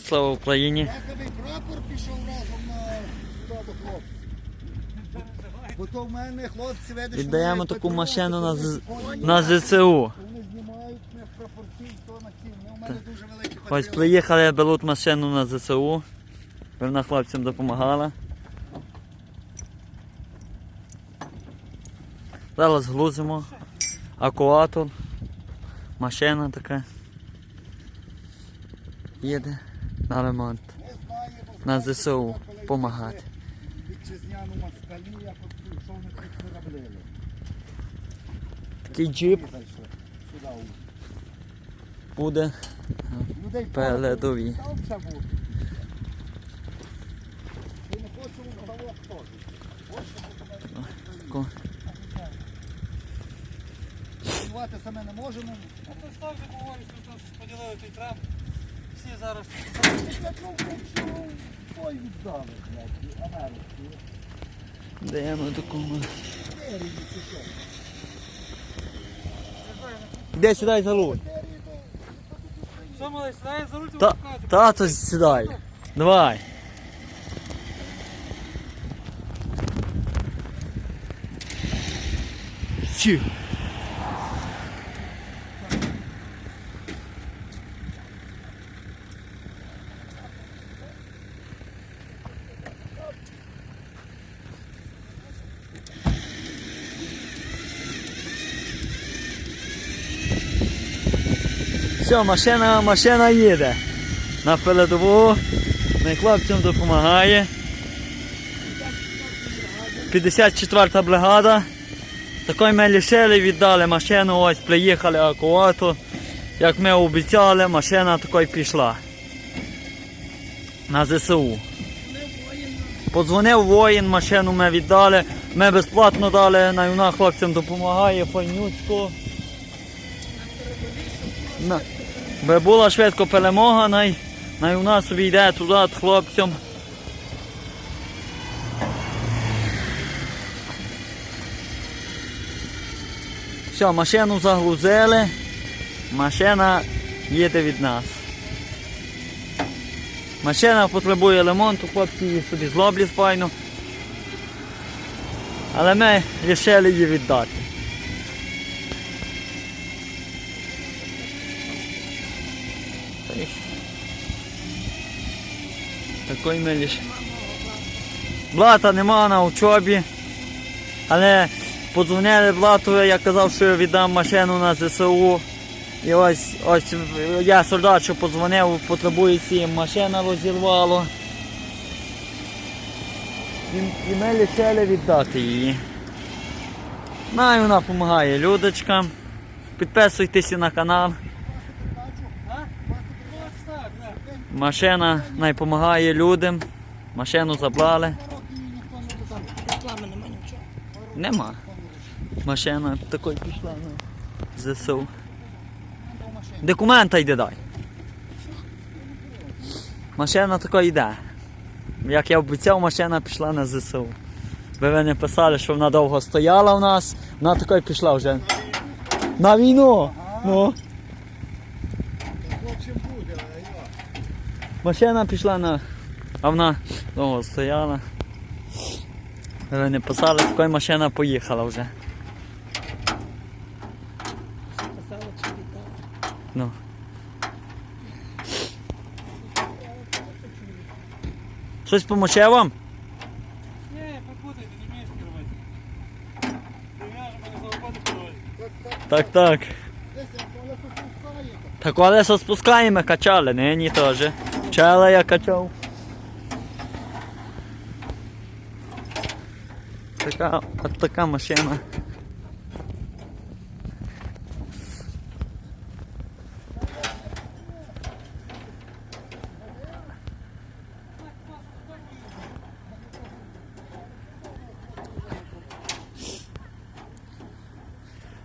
Слава Україні! Яковий прапор пішов разом на до хлопців. Бо то в мене хлопці видиш. Віддаємо таку машину на, з- на ЗСУ. Вони знімають не то на. Ну, у мене дуже великі Ось приїхали, беруть машину на ЗСУ. Вона хлопцям допомагала. Зараз грузимо. Акуатор. Машина така. Їде на ремонт. Ми знаємо, На ЗСУ коли помагати. Вітчизняну москалі, от що вони тут виробляли. Такий джип сюди. буде у Людей передовій. Там все буде. І не хочемо в завод теж. Ко- саме не можемо. А то ж так же говорить, що там щось поділили той Трамп. Всі зараз той віддали, блядь, Америці. Даємо таку. Де сідай за руль? Що малий, сідає за руль, Та, тато сідай. Давай. Чі. Все, машина, машина їде. На передову. Ми хлопцям допомагає. 54-та бригада. Такої ми лишили, віддали машину, ось приїхали акуату. Як ми обіцяли, машина такої пішла. На ЗСУ. Подзвонив воїн, машину ми віддали. Ми безплатно дали, на хлопцям допомагає, файнюцько. На. Би була швидко перемога, най, най у нас собі йде туди хлопцям. Все, машину загрузили. Машина їде від нас. Машина потребує ремонту, хлопці її собі зроблять файно. Але ми вирішили її віддати. Та й- Такий ми лиш. Блата нема на учобі. Але подзвонили блату, я казав, що я віддам машину на ЗСУ. І ось ось я солдат, що подзвонив, потребує сім, машина розірвало. І, і ми лишили віддати її. І вона допомагає людочкам. Підписуйтеся на канал. А? Ось так, да. Машина допомагає людям. Машину забрали. Нема. Машина такої пішла на ЗСУ. Документа йде дай. Машина такої йде. Як я обіцяв, машина пішла на ЗСУ. Ви ви не писали, що вона довго стояла у нас, вона такої пішла вже. На війну! Ну. Хлопцям буде, а я. Машина пішла на. А вона довго стояла. Ви не писали, така машина поїхала вже. Ну. Щось помоче вам? Ні, попутайте, не вмієш керувати. Прив'яжемо не заводи керувати. Так, так. Колесо колесо спускаємо, качали, нині теж. Чела я качав. Така, от така машина.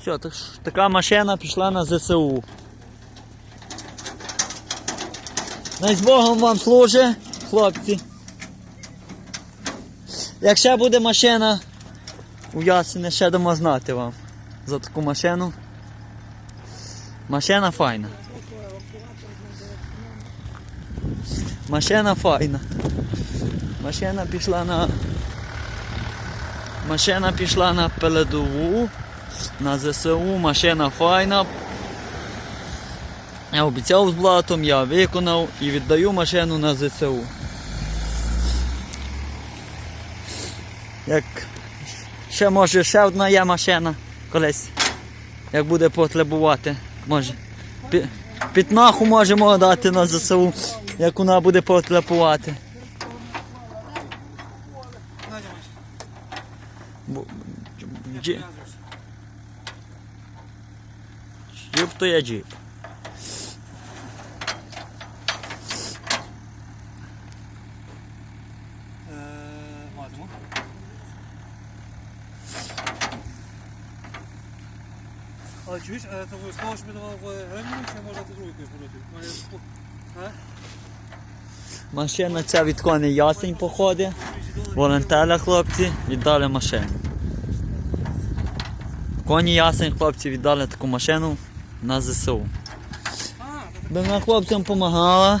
Все, так, така машина пішла на ЗСУ. Най з Богом вам служить, хлопці. Як ще буде машина, у Ясені ще дамо знати вам за таку машину. Машина файна. Машина файна. Машина пішла на. Машина пішла на передову, на ЗСУ, машина файна. Я обіцяв з блатом, я виконав і віддаю машину на ЗСУ. Як ще може ще одна є машина колись. Як буде потребувати. Може. Пі- Пітнаху можемо дати на ЗСУ, як вона буде потребувати. Надя, Маш, Бо- не Джі- прив'язуйся. Джип то є джип. Але чуєш, а це обов'язково, щоб я давав е, гривню, чи може ти другу якусь А? Машина ця від коней ясень походить. Волонтери хлопці віддали машину. Коні ясень хлопці віддали таку машину на ЗСУ. Би вона хлопцям допомагала.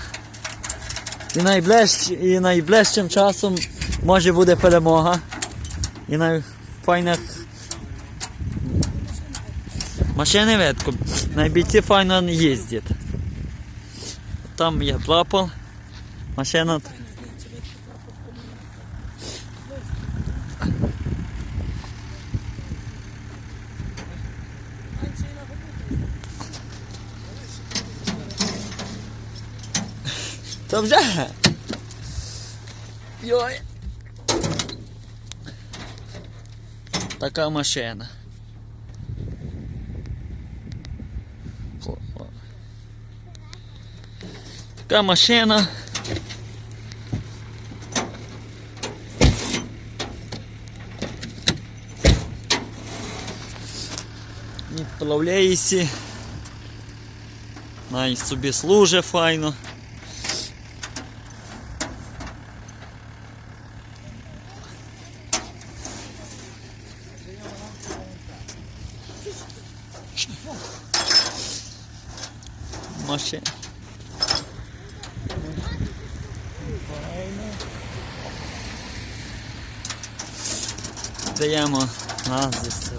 І, найближч, і найближчим часом може буде перемога. І на файних машини видко. Найбійці файно їздять. Там є прапор. Машина. т- Та вже. Йой. Така машина. Така машина. Не плавляєсі. Най собі служить файно. Машина. Даємо на ЗСУ.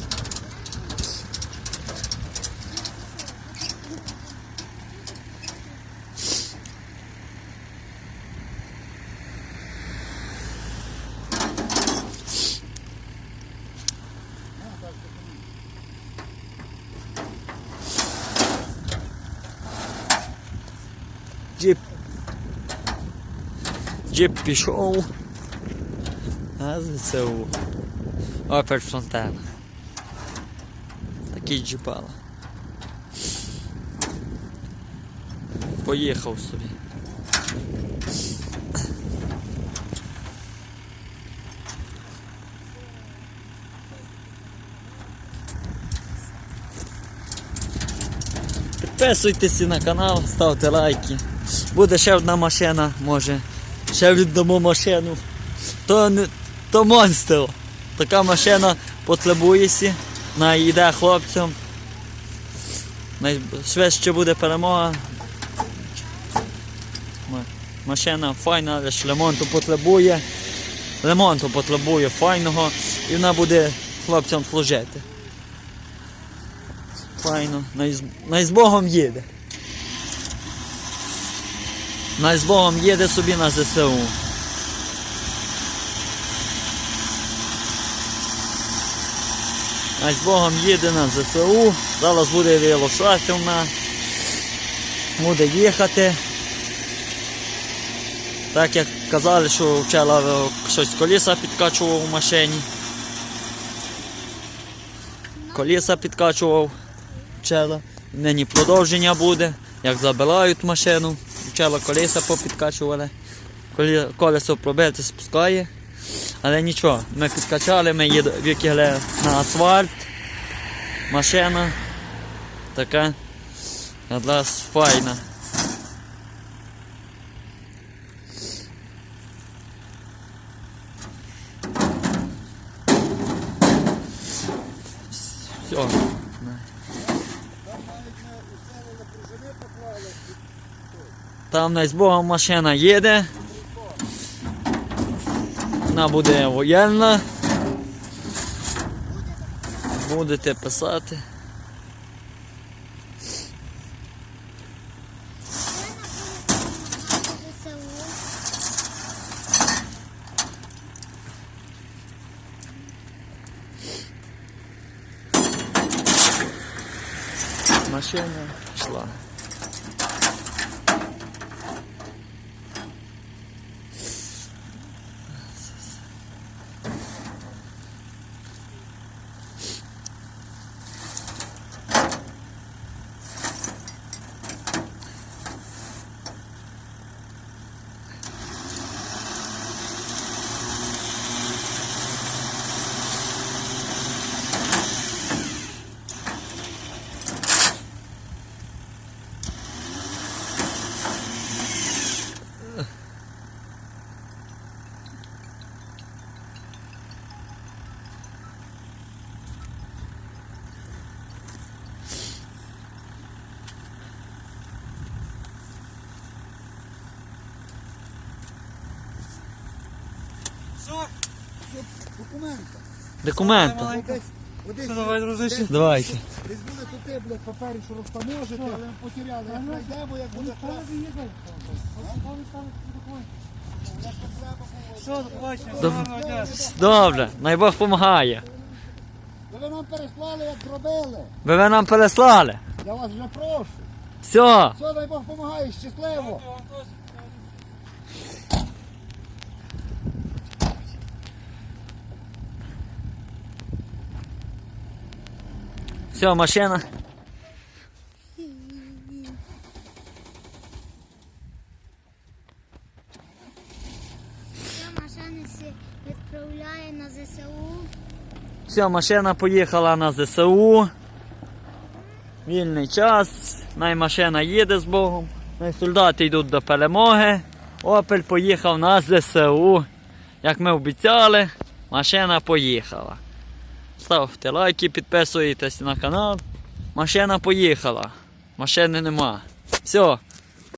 Джип. Джип пішов. А ЗСУ. Опер фонтана. Такий джипала. Поїхав собі. Підписуйтесь на канал, ставте лайки. Буде ще одна машина, може. Ще віддамо машину. То, не, то монстр. Така машина потребується. На йде хлопцям. Найшвидше буде перемога. Машина файна, лише ремонту потребує. Ремонту потребує файного і вона буде хлопцям служити. Файно. Най з Богом їде. Най з Богом їде собі на ЗСУ. Най з Богом їде на ЗСУ. Зараз буде вирушати вона. Буде їхати. Так як казали, що вчора щось коліса підкачував у машині. Коліса підкачував вчора. Нині продовження буде. Як забирають машину, вчора колеса попідкачували. Колесо пробите спускає. Але нічого, ми підкачали, ми викигли на асфальт. Машина така якраз файна. Все. Там не з машина їде. Вона буде воєнна. Будете писати. Машина пішла. Все, Документи. Документи. Десь, одесь, все, давай, дружище. Давайте. десь буде туди, блядь, папері, що але ми потеряли. Як знайдемо, як буде треба. Все, до гарного дня. Добре, най Бог допомагає. Ви нам переслали, як зробили. Ви ви нам переслали. Я вас вже прошу. Все. Все, дай Бог допомагає, щасливо. Все, машина. Ця машина відправляє на ЗСУ. Все, машина поїхала на ЗСУ. Вільний час. Най машина їде з Богом. Най солдати йдуть до перемоги. Опель поїхав на ЗСУ. Як ми обіцяли, машина поїхала. Ставте лайки, підписуйтесь на канал. Машина поїхала. Машини нема. Все,